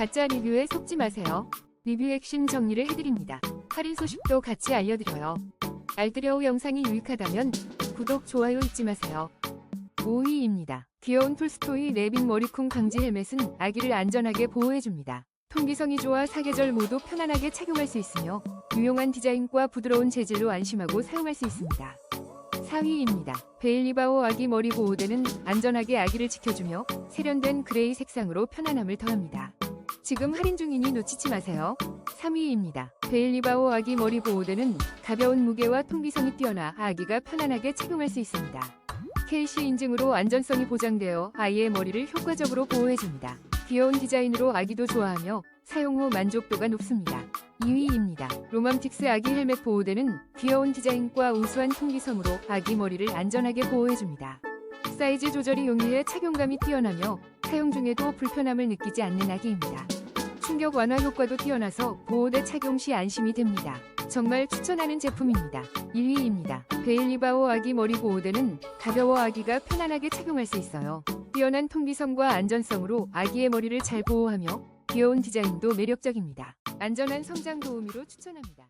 가짜 리뷰에 속지 마세요. 리뷰 핵심 정리를 해드립니다. 할인 소식도 같이 알려드려요. 알뜰여우 영상이 유익하다면 구독, 좋아요 잊지 마세요. 5위입니다. 귀여운 톨스토이 레빈 머리쿵 강지 헬멧은 아기를 안전하게 보호해줍니다. 통기성이 좋아 사계절 모두 편안하게 착용할 수 있으며 유용한 디자인과 부드러운 재질로 안심하고 사용할 수 있습니다. 4위입니다. 베일리바오 아기 머리 보호대는 안전하게 아기를 지켜주며 세련된 그레이 색상으로 편안함을 더합니다. 지금 할인 중이니 놓치지 마세요. 3위입니다. 베일리바오 아기 머리 보호대는 가벼운 무게와 통기성이 뛰어나 아기가 편안하게 착용할 수 있습니다. KC 인증으로 안전성이 보장되어 아이의 머리를 효과적으로 보호해줍니다. 귀여운 디자인으로 아기도 좋아하며 사용 후 만족도가 높습니다. 2위입니다. 로맘틱스 아기 헬멧 보호대는 귀여운 디자인과 우수한 통기성으로 아기 머리를 안전하게 보호해줍니다. 사이즈 조절이 용이해 착용감이 뛰어나며 사용 중에도 불편함을 느끼지 않는 아기입니다. 충격 완화 효과도 뛰어나서 보호대 착용 시 안심이 됩니다. 정말 추천하는 제품입니다. 1위입니다. 베일리바오 아기 머리 보호대는 가벼워 아기가 편안하게 착용할 수 있어요. 뛰어난 통기성과 안전성으로 아기의 머리를 잘 보호하며 귀여운 디자인도 매력적입니다. 안전한 성장 도우미로 추천합니다.